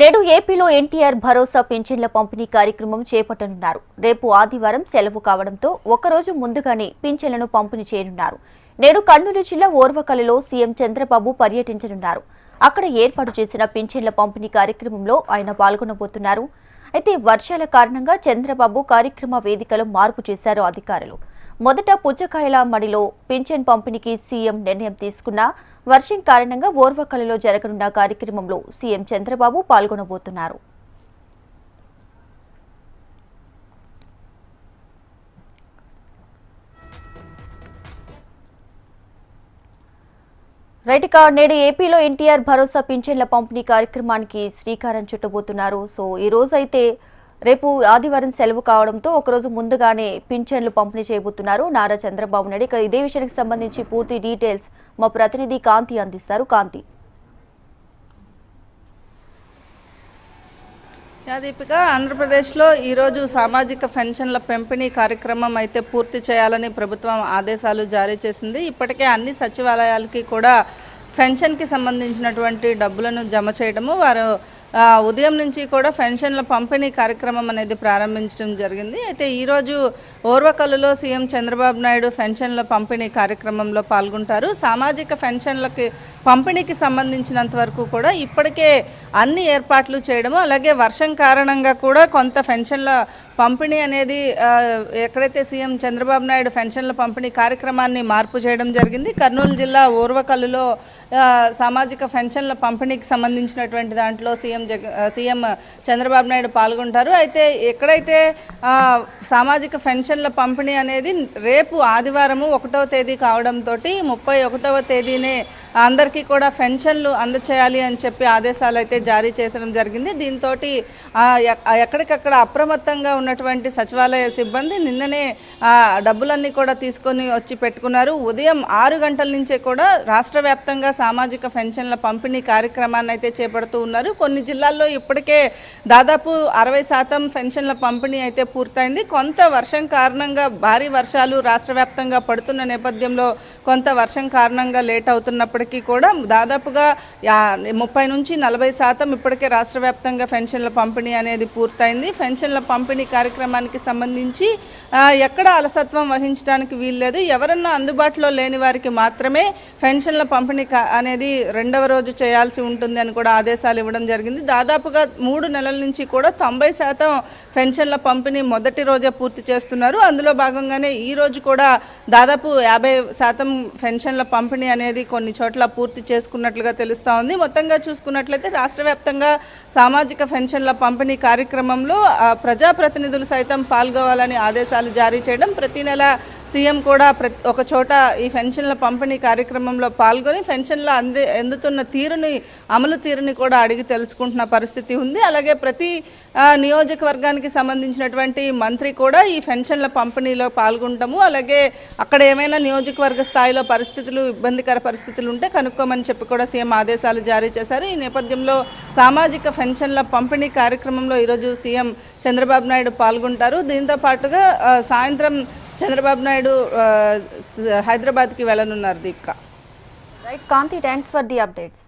నేడు ఏపీలో ఎన్టీఆర్ భరోసా పింఛన్ల పంపిణీ కార్యక్రమం చేపట్టనున్నారు. రేపు ఆదివారం సెలవు కావడంతో ఒకరోజు ముందుగానే పింఛన్లను పంపిణీ చేయనున్నారు. నేడు కర్నూలు జిల్లా ఓర్వకలలో సీఎం చంద్రబాబు పర్యటించనున్నారు. అక్కడ ఏర్పాటు చేసిన పింఛన్ల పంపిణీ కార్యక్రమంలో ఆయన పాల్గొనబోతున్నారు. అయితే వర్షాల కారణంగా చంద్రబాబు కార్యక్రమ వేదికలో మార్పు చేశారు అధికారులు. మొదట పుచ్చకాయల మడిలో పింఛన్ పంపిణీకి సీఎం నిర్ణయం తీసుకున్నా వర్షం కారణంగా ఓర్వకలలో జరగనున్న కార్యక్రమంలో సీఎం చంద్రబాబు పాల్గొనబోతున్నారు. రైట్ ఇక నేడు ఏపీలో ఎన్టీఆర్ భరోసా పింఛన్ల పంపిణీ కార్యక్రమానికి శ్రీకారం చుట్టబోతున్నారు. సో ఈ రోజు అయితే రేపు ఆదివారం సెలవు కావడంతో ఒకరోజు ముందుగానే పింఛన్లు పంపిణీ చేయబోతున్నారు. నారా చంద్రబాబు నాయుడు. ఇక ఇదే విషయానికి సంబంధించి పూర్తి డీటెయిల్స్ మా ప్రతినిధి కాంతి అందిస్తారు. కాంతి. దీపిక ఆంధ్రప్రదేశ్లో ఈరోజు సామాజిక పెన్షన్ల పెంపిణీ కార్యక్రమం అయితే పూర్తి చేయాలని ప్రభుత్వం ఆదేశాలు జారీ చేసింది. ఇప్పటికే అన్ని సచివాలయాలకి కూడా పెన్షన్కి సంబంధించినటువంటి డబ్బులను జమ చేయడము వారు ఉదయం నుంచి కూడా పెన్షన్ల పంపిణీ కార్యక్రమం అనేది ప్రారంభించడం జరిగింది. అయితే ఈరోజు ఓర్వకల్లులో సీఎం చంద్రబాబు నాయుడు పెన్షన్ల పంపిణీ కార్యక్రమంలో పాల్గొంటారు. సామాజిక పెన్షన్లకి పంపిణీకి సంబంధించినంత వరకు కూడా ఇప్పటికే అన్ని ఏర్పాట్లు చేయడము అలాగే వర్షం కారణంగా కూడా కొంత పెన్షన్ల పంపిణీ అనేది ఎక్కడైతే సీఎం చంద్రబాబు నాయుడు పెన్షన్ల పంపిణీ కార్యక్రమాన్ని మార్పు చేయడం జరిగింది కర్నూలు జిల్లా ఓర్వకల్లులో సామాజిక పెన్షన్ల పంపిణీకి సంబంధించినటువంటి దాంట్లో సీఎం జగ సీఎం చంద్రబాబు నాయుడు పాల్గొంటారు. అయితే ఎక్కడైతే సామాజిక పెన్షన్ల పంపిణీ అనేది రేపు ఆదివారము ఒకటవ తేదీ కావడంతో ముప్పై ఒకటవ తేదీనే అందరికీ కూడా పెన్షన్లు అందచేయాలి అని చెప్పి ఆదేశాలు అయితే జారీ చేసడం జరిగింది. దీంతో ఎక్కడికక్కడ అప్రమత్తంగా ఉన్నటువంటి సచివాలయ సిబ్బంది నిన్ననే డబ్బులన్నీ కూడా తీసుకొని వచ్చి పెట్టుకున్నారు. ఉదయం ఆరు గంటల నుంచే కూడా రాష్ట్ర వ్యాప్తంగా సామాజిక పెన్షన్ల పంపిణీ కార్యక్రమాన్ని అయితే చేపడుతూ ఉన్నారు. కొన్ని జిల్లాల్లో ఇప్పటికే దాదాపు అరవై శాతం పెన్షన్ల పంపిణీ అయితే పూర్తయింది. కొంత వర్షం కారణంగా భారీ వర్షాలు రాష్ట్ర వ్యాప్తంగా పడుతున్న నేపథ్యంలో కొంత వర్షం కారణంగా లేట్ అవుతున్నప్పటికీ కూడా దాదాపుగా ముప్పై నుంచి నలభై శాతం ఇప్పటికే రాష్ట్ర వ్యాప్తంగా పెన్షన్ల పంపిణీ అనేది పూర్తయింది. పెన్షన్ల పంపిణీ కార్యక్రమానికి సంబంధించి ఎక్కడ అలసత్వం వహించడానికి వీల్లేదు. ఎవరన్నా అందుబాటులో లేని వారికి మాత్రమే పెన్షన్ల పంపిణీ కా- అనేది రెండవ రోజు చేయాల్సి ఉంటుంది అని కూడా ఆదేశాలు ఇవ్వడం జరిగింది. దాదాపుగా మూడు నెలల నుంచి కూడా తొంభై శాతం పెన్షన్ల పంపిణీ మొదటి రోజే పూర్తి చేస్తున్నారు. అందులో భాగంగానే ఈ రోజు కూడా దాదాపు యాభై శాతం పెన్షన్ల పంపిణీ అనేది కొన్ని చోట్ల పూర్తి చేసుకున్నట్లుగా తెలుస్తూ ఉంది. మొత్తంగా చూసుకున్నట్లయితే రాష్ట్ర వ్యాప్తంగా సామాజిక పెన్షన్ల పంపిణీ కార్యక్రమంలో ప్రజాప్రతినిధులు సైతం పాల్గొవాలని ఆదేశాలు జారీ చేయడం ప్రతి నెల సీఎం కూడా ప్రతి ఒక చోట ఈ పెన్షన్ల పంపిణీ కార్యక్రమంలో పాల్గొని పెన్షన్ల అంది అందుతున్న తీరుని అమలు తీరుని కూడా అడిగి తెలుసుకుంటున్న పరిస్థితి ఉంది. అలాగే ప్రతి నియోజకవర్గానికి సంబంధించినటువంటి మంత్రి కూడా ఈ పెన్షన్ల పంపిణీలో పాల్గొంటాము అలాగే అక్కడ ఏమైనా నియోజకవర్గ స్థాయిలో పరిస్థితులు ఇబ్బందికర పరిస్థితులు ఉంటే కనుక్కోమని చెప్పి కూడా సీఎం ఆదేశాలు జారీ చేశారు. ఈ నేపథ్యంలో సామాజిక పెన్షన్ల పంపిణీ కార్యక్రమంలో ఈరోజు సీఎం చంద్రబాబు నాయుడు పాల్గొంటారు. దీంతో పాటుగా సాయంత్రం చంద్రబాబు నాయుడు హైదరాబాద్కి వెళ్ళనున్నారు Deepika. Right Kanthi thanks for the updates